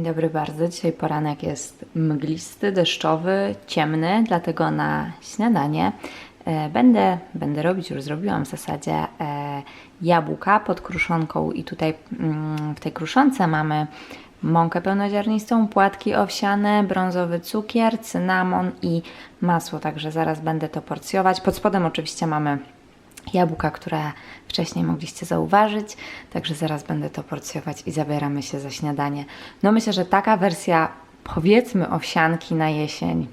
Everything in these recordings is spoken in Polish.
Dzień dobry bardzo. Dzisiaj poranek jest mglisty, deszczowy, ciemny, dlatego na śniadanie e, będę, będę robić, już zrobiłam w zasadzie e, jabłka pod kruszonką i tutaj mm, w tej kruszonce mamy mąkę pełnoziarnistą, płatki owsiane, brązowy cukier, cynamon i masło, także zaraz będę to porcjować. Pod spodem oczywiście mamy jabłka, które wcześniej mogliście zauważyć, także zaraz będę to porcjować i zabieramy się za śniadanie. No myślę, że taka wersja powiedzmy owsianki na jesień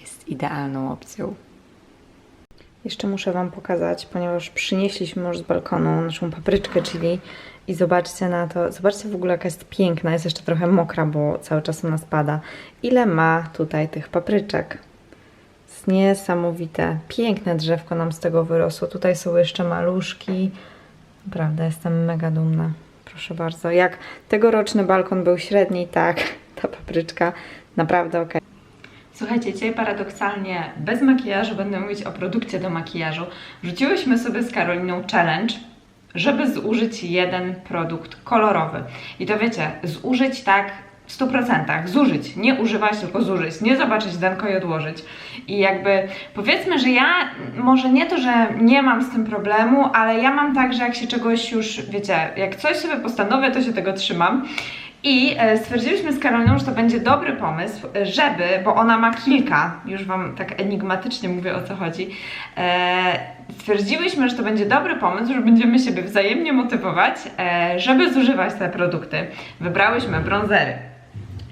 jest idealną opcją. Jeszcze muszę Wam pokazać, ponieważ przynieśliśmy już z balkonu naszą papryczkę chili i zobaczcie na to, zobaczcie w ogóle jaka jest piękna, jest jeszcze trochę mokra, bo cały czas ona spada. Ile ma tutaj tych papryczek? Niesamowite. Piękne drzewko nam z tego wyrosło. Tutaj są jeszcze maluszki. Naprawdę jestem mega dumna. Proszę bardzo. Jak tegoroczny balkon był średni, tak ta papryczka naprawdę ok. Słuchajcie, dzisiaj paradoksalnie bez makijażu będę mówić o produkcie do makijażu. Rzuciłyśmy sobie z Karoliną challenge, żeby zużyć jeden produkt kolorowy. I to wiecie, zużyć tak w 100%, zużyć, nie używać, tylko zużyć, nie zobaczyć denko i odłożyć. I jakby powiedzmy, że ja może nie to, że nie mam z tym problemu, ale ja mam tak, że jak się czegoś już, wiecie, jak coś sobie postanowię, to się tego trzymam. I e, stwierdziliśmy z Karoliną, że to będzie dobry pomysł, żeby, bo ona ma kilka, już Wam tak enigmatycznie mówię o co chodzi, e, stwierdziłyśmy, że to będzie dobry pomysł, że będziemy siebie wzajemnie motywować, e, żeby zużywać te produkty. Wybrałyśmy bronzery.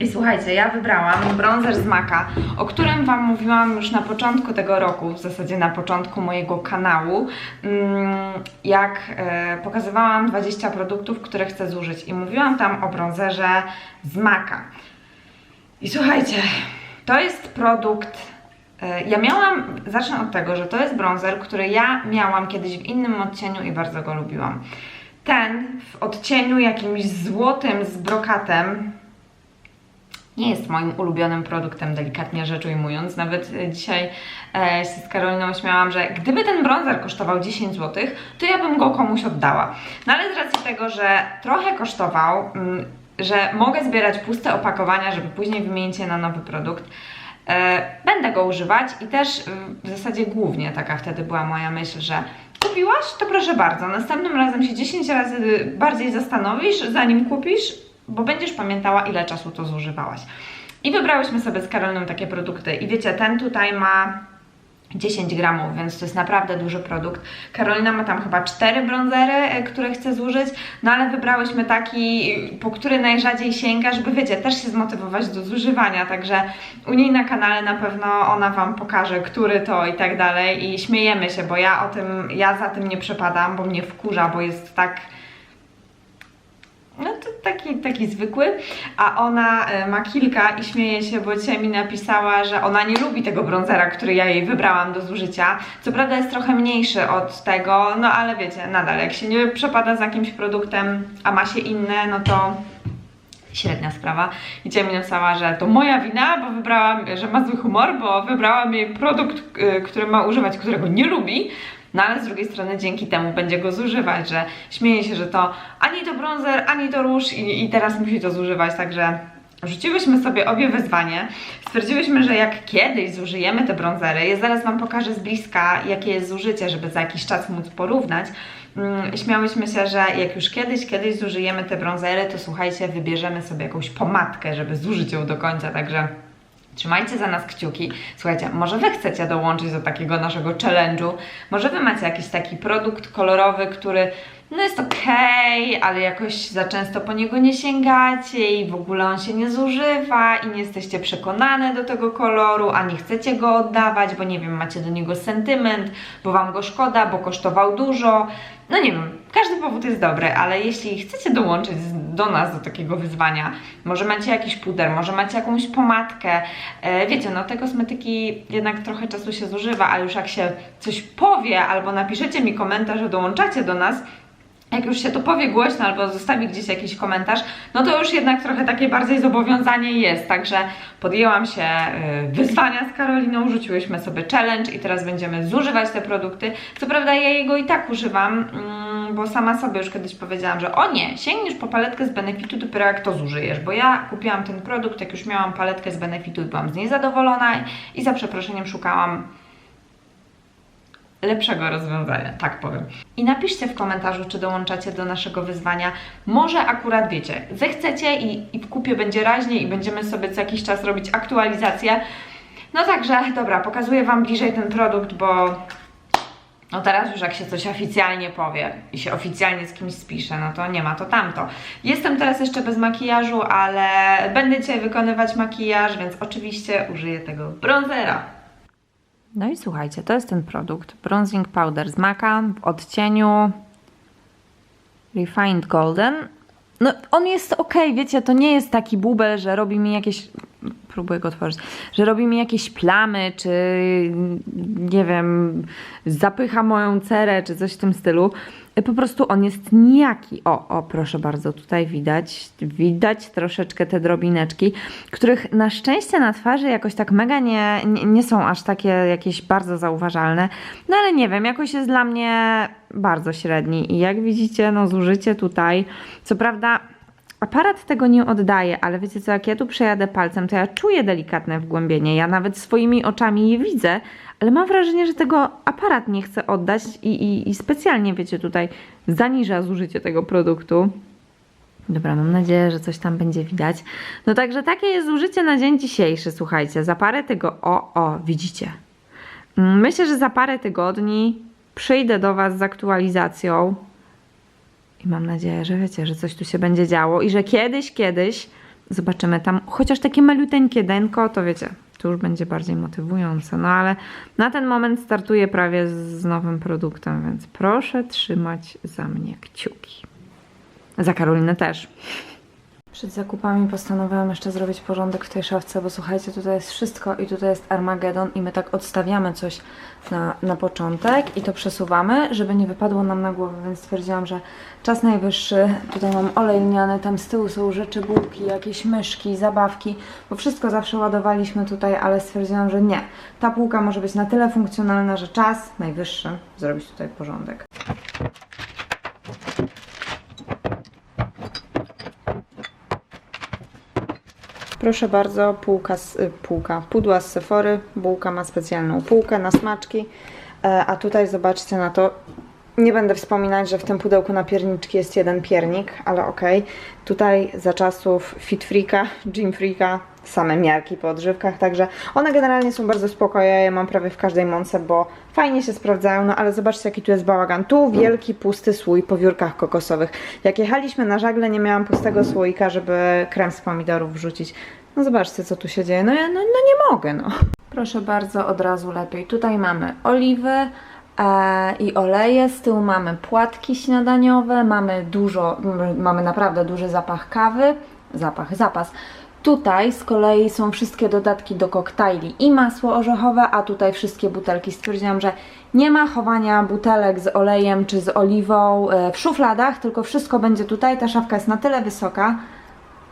I słuchajcie, ja wybrałam bronzer z Maka, o którym Wam mówiłam już na początku tego roku, w zasadzie na początku mojego kanału, mm, jak e, pokazywałam 20 produktów, które chcę zużyć i mówiłam tam o bronzerze z Maka. I słuchajcie, to jest produkt. e, Ja miałam, zacznę od tego, że to jest bronzer, który ja miałam kiedyś w innym odcieniu i bardzo go lubiłam. Ten w odcieniu jakimś złotym z brokatem, nie jest moim ulubionym produktem, delikatnie rzecz ujmując. Nawet e, dzisiaj e, się z Karoliną śmiałam, że gdyby ten bronzer kosztował 10 zł, to ja bym go komuś oddała. No ale z racji tego, że trochę kosztował, mm, że mogę zbierać puste opakowania, żeby później wymienić je na nowy produkt, e, będę go używać i też w zasadzie głównie taka wtedy była moja myśl, że kupiłaś, to proszę bardzo, następnym razem się 10 razy bardziej zastanowisz, zanim kupisz, bo będziesz pamiętała, ile czasu to zużywałaś. I wybrałyśmy sobie z Karoliną takie produkty. I wiecie, ten tutaj ma 10 gramów, więc to jest naprawdę duży produkt. Karolina ma tam chyba 4 bronzery, e, które chce zużyć, no ale wybrałyśmy taki, po który najrzadziej sięga, żeby wiecie, też się zmotywować do zużywania, także u niej na kanale na pewno ona Wam pokaże, który to i tak dalej i śmiejemy się, bo ja o tym, ja za tym nie przepadam, bo mnie wkurza, bo jest tak no to taki, taki zwykły, a ona e, ma kilka i śmieje się, bo dzisiaj mi napisała, że ona nie lubi tego bronzera, który ja jej wybrałam do zużycia. Co prawda jest trochę mniejszy od tego, no ale wiecie, nadal jak się nie przepada z jakimś produktem, a ma się inne, no to średnia sprawa. I dzisiaj mi napisała, że to moja wina, bo wybrałam, że ma zły humor, bo wybrałam jej produkt, y, który ma używać, którego nie lubi, no ale z drugiej strony dzięki temu będzie go zużywać, że śmieje się, że to ani to bronzer, ani to róż i, i teraz musi to zużywać, także Rzuciłyśmy sobie obie wyzwanie. Stwierdziłyśmy, że jak kiedyś zużyjemy te bronzery, ja zaraz Wam pokażę z bliska, jakie jest zużycie, żeby za jakiś czas móc porównać. Mm, Śmiałyśmy się, że jak już kiedyś, kiedyś zużyjemy te bronzery, to słuchajcie, wybierzemy sobie jakąś pomadkę, żeby zużyć ją do końca, także Trzymajcie za nas kciuki. Słuchajcie, może Wy chcecie dołączyć do takiego naszego challenge'u. Może Wy macie jakiś taki produkt kolorowy, który no jest okej, ale jakoś za często po niego nie sięgacie i w ogóle on się nie zużywa i nie jesteście przekonane do tego koloru, a nie chcecie go oddawać, bo nie wiem, macie do niego sentyment, bo Wam go szkoda, bo kosztował dużo. No nie wiem, każdy powód jest dobry, ale jeśli chcecie dołączyć do nas do takiego wyzwania, może macie jakiś puder, może macie jakąś pomadkę, e, wiecie, no te kosmetyki jednak trochę czasu się zużywa, a już jak się coś powie albo napiszecie mi komentarz, że dołączacie do nas, jak już się to powie głośno albo zostawi gdzieś jakiś komentarz, no to już jednak trochę takie bardziej zobowiązanie jest. Także podjęłam się y, wyzwania z Karoliną, rzuciłyśmy sobie challenge i teraz będziemy zużywać te produkty. Co prawda ja jego i tak używam, mm, bo sama sobie już kiedyś powiedziałam, że o nie, sięgniesz po paletkę z Benefitu dopiero jak to zużyjesz, bo ja kupiłam ten produkt, jak już miałam paletkę z Benefitu i byłam z niej zadowolona i za przeproszeniem szukałam lepszego rozwiązania, tak powiem. I napiszcie w komentarzu, czy dołączacie do naszego wyzwania. Może akurat wiecie, zechcecie i, i w kupie będzie raźniej i będziemy sobie co jakiś czas robić aktualizację. No także, dobra, pokazuję Wam bliżej ten produkt, bo no teraz już jak się coś oficjalnie powie i się oficjalnie z kimś spisze, no to nie ma to tamto. Jestem teraz jeszcze bez makijażu, ale będę dzisiaj wykonywać makijaż, więc oczywiście użyję tego bronzera. No i słuchajcie, to jest ten produkt. Bronzing Powder z Maca w odcieniu Refined Golden. No on jest ok, wiecie, to nie jest taki bubel, że robi mi jakieś... Próbuję go otworzyć. Że robi mi jakieś plamy, czy nie wiem, zapycha moją cerę, czy coś w tym stylu. Po prostu on jest nijaki. O, o, proszę bardzo, tutaj widać, widać troszeczkę te drobineczki, których na szczęście na twarzy jakoś tak mega nie, nie, nie są aż takie jakieś bardzo zauważalne. No ale nie wiem, jakoś jest dla mnie bardzo średni i jak widzicie, no zużycie tutaj, co prawda aparat tego nie oddaje, ale wiecie co, jak ja tu przejadę palcem, to ja czuję delikatne wgłębienie, ja nawet swoimi oczami je widzę, ale mam wrażenie, że tego aparat nie chce oddać i, i, i specjalnie, wiecie, tutaj zaniża zużycie tego produktu. Dobra, mam nadzieję, że coś tam będzie widać. No także takie jest zużycie na dzień dzisiejszy, słuchajcie, za parę tego, o, o, widzicie. Mm, Myślę, że za parę tygodni przyjdę do Was z aktualizacją i mam nadzieję, że wiecie, że coś tu się będzie działo i że kiedyś, kiedyś zobaczymy tam chociaż takie maluteńkie denko, to wiecie, to już będzie bardziej motywujące. No ale na ten moment startuję prawie z, nowym produktem, więc proszę trzymać za mnie kciuki. Za Karolinę też. Przed zakupami postanowiłam jeszcze zrobić porządek w tej szafce, bo słuchajcie, tutaj jest wszystko i tutaj jest Armagedon i my tak odstawiamy coś na, na początek i to przesuwamy, żeby nie wypadło nam na głowę, więc stwierdziłam, że czas najwyższy. Tutaj mam olej lniany, tam z tyłu są rzeczy, bułki, jakieś myszki, zabawki, bo wszystko zawsze ładowaliśmy tutaj, ale stwierdziłam, że nie. Ta półka może być na tyle funkcjonalna, że czas najwyższy zrobić tutaj porządek. Proszę bardzo, półka, y, półka, pudła z Sephory, bułka ma specjalną półkę na smaczki, e, a tutaj zobaczcie na to, nie będę wspominać, że w tym pudełku na pierniczki jest jeden piernik, ale okej. Tutaj za czasów Fit Freaka, Gym Freaka, same miarki po odżywkach, także one generalnie są bardzo spoko, ja je mam prawie w każdej mące, bo fajnie się sprawdzają, no ale zobaczcie jaki tu jest bałagan. Tu wielki, pusty słój po wiórkach kokosowych. Jak jechaliśmy na żagle, nie miałam pustego słoika, żeby krem z pomidorów wrzucić. No zobaczcie co tu się dzieje, no ja no, no nie mogę, no. Proszę bardzo, od razu lepiej. Tutaj mamy oliwy, e, i oleje. Z tyłu mamy płatki śniadaniowe, mamy dużo, mamy naprawdę duży zapach kawy, zapach, zapas. Tutaj z kolei są wszystkie dodatki do koktajli i masło orzechowe, a tutaj wszystkie butelki. Stwierdziłam, że nie ma chowania butelek z olejem czy z oliwą e, w szufladach, tylko wszystko będzie tutaj. Ta szafka jest na tyle wysoka,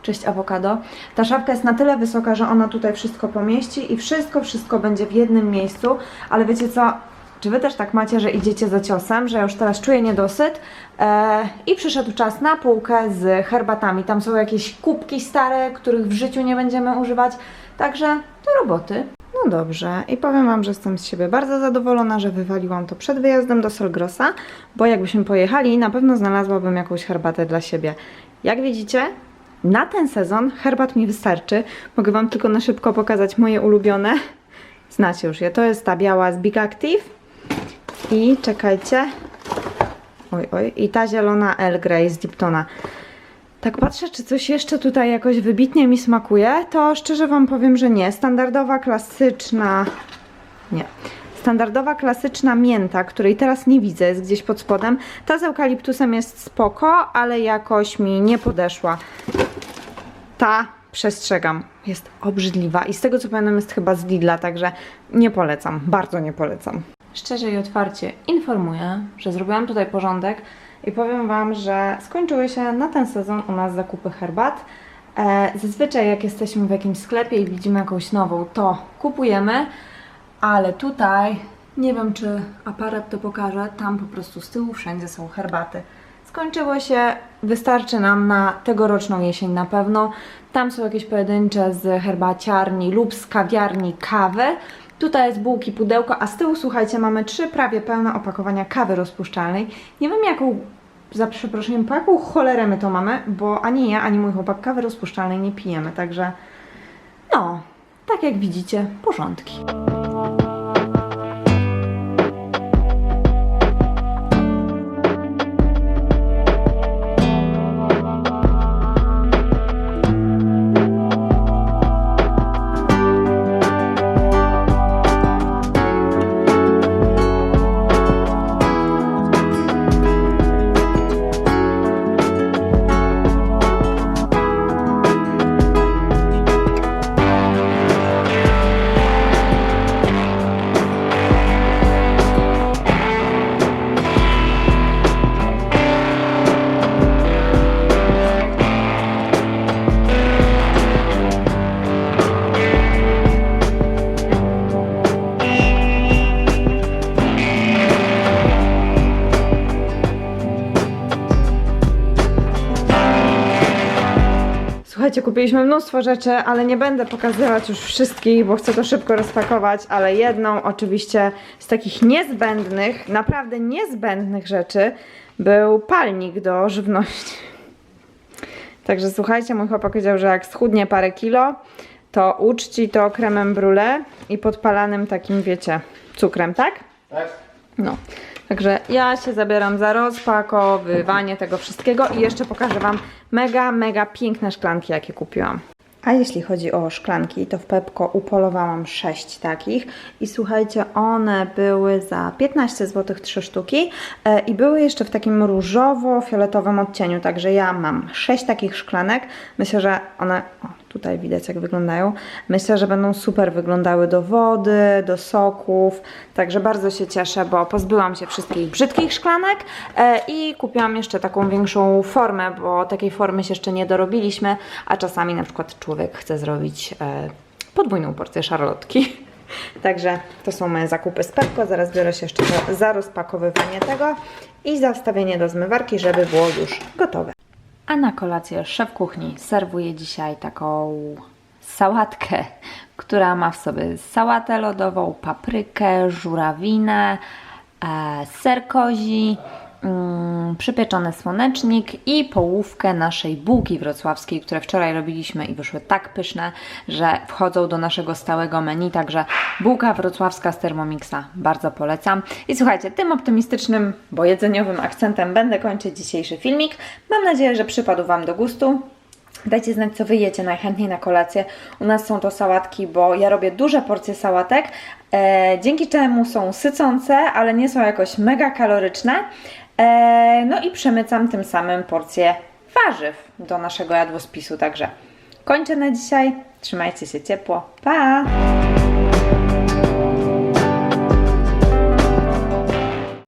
Cześć awokado. Ta szafka jest na tyle wysoka, że ona tutaj wszystko pomieści i wszystko, wszystko będzie w jednym miejscu, ale wiecie co? Czy wy też tak macie, że idziecie za ciosem, że już teraz czuję niedosyt e, i przyszedł czas na półkę z herbatami. Tam są jakieś kubki stare, których w życiu nie będziemy używać, także do roboty. No dobrze, i powiem Wam, że jestem z siebie bardzo zadowolona, że wywaliłam to przed wyjazdem do Solgrosa, bo jakbyśmy pojechali, na pewno znalazłabym jakąś herbatę dla siebie. Jak widzicie, na ten sezon herbat mi wystarczy. Mogę Wam tylko na szybko pokazać moje ulubione. Znacie już je. To jest ta biała z Big Active. I czekajcie. Oj, oj. I ta zielona Earl Grey z Diptona. Tak patrzę, czy coś jeszcze tutaj jakoś wybitnie mi smakuje, to szczerze Wam powiem, że nie. Standardowa, klasyczna... Nie. Standardowa, klasyczna mięta, której teraz nie widzę, jest gdzieś pod spodem. Ta z eukaliptusem jest spoko, ale jakoś mi nie podeszła. Ta, przestrzegam, jest obrzydliwa i z tego co pamiętam jest chyba z Lidla, także nie polecam, bardzo nie polecam. Szczerze i otwarcie informuję, że zrobiłam tutaj porządek i powiem Wam, że skończyły się na ten sezon u nas zakupy herbat. E, zazwyczaj jak jesteśmy w jakimś sklepie i widzimy jakąś nową, to kupujemy, ale tutaj Nie wiem, czy aparat to pokaże. Tam po prostu z tyłu wszędzie są herbaty. Skończyło się, wystarczy nam na tegoroczną jesień na pewno. Tam są jakieś pojedyncze z herbaciarni lub z kawiarni kawy. Tutaj jest bułki, pudełko, a z tyłu, słuchajcie, mamy trzy prawie pełne opakowania kawy rozpuszczalnej. Nie wiem, jaką, za przeproszeniem, po jaką cholerę my to mamy, bo ani ja, ani mój chłopak kawy rozpuszczalnej nie pijemy, także no, tak jak widzicie, porządki. Słuchajcie, kupiliśmy mnóstwo rzeczy, ale nie będę pokazywać już wszystkich, bo chcę to szybko rozpakować, ale jedną oczywiście z takich niezbędnych, naprawdę niezbędnych rzeczy był palnik do żywności. Także słuchajcie, mój chłopak powiedział, że jak schudnie parę kilo, to uczci to kremem brulee i podpalanym takim, wiecie, cukrem, tak? Tak? No, także ja się zabieram za rozpakowywanie tego wszystkiego i jeszcze pokażę Wam mega, mega piękne szklanki, jakie kupiłam. A jeśli chodzi o szklanki, to w Pepko upolowałam 6 takich i słuchajcie, one były za 15 zł 3 sztuki e, i były jeszcze w takim różowo-fioletowym odcieniu, także ja mam 6 takich szklanek. Myślę, że one, o tutaj widać jak wyglądają, myślę, że będą super wyglądały do wody, do soków, także bardzo się cieszę, bo pozbyłam się wszystkich brzydkich szklanek e, i kupiłam jeszcze taką większą formę, bo takiej formy się jeszcze nie dorobiliśmy, a czasami na przykład człowiek chce zrobić e, podwójną porcję szarlotki. Także to są moje zakupy z Pepko. Zaraz biorę się jeszcze za rozpakowywanie tego i za wstawienie do zmywarki, żeby było już gotowe. A na kolację szef kuchni serwuje dzisiaj taką sałatkę, która ma w sobie sałatę lodową, paprykę, żurawinę, e, ser kozi, mm, przypieczony słonecznik i połówkę naszej bułki wrocławskiej, które wczoraj robiliśmy i wyszły tak pyszne, że wchodzą do naszego stałego menu, także bułka wrocławska z Thermomixa bardzo polecam. I słuchajcie, tym optymistycznym, bo jedzeniowym akcentem będę kończyć dzisiejszy filmik. Mam nadzieję, że przypadł Wam do gustu. Dajcie znać, co wy jecie najchętniej na kolację. U nas są to sałatki, bo ja robię duże porcje sałatek, e, dzięki czemu są sycące, ale nie są jakoś mega kaloryczne. E, no i przemycam tym samym porcje warzyw do naszego jadłospisu. Także kończę na dzisiaj. Trzymajcie się ciepło. Pa!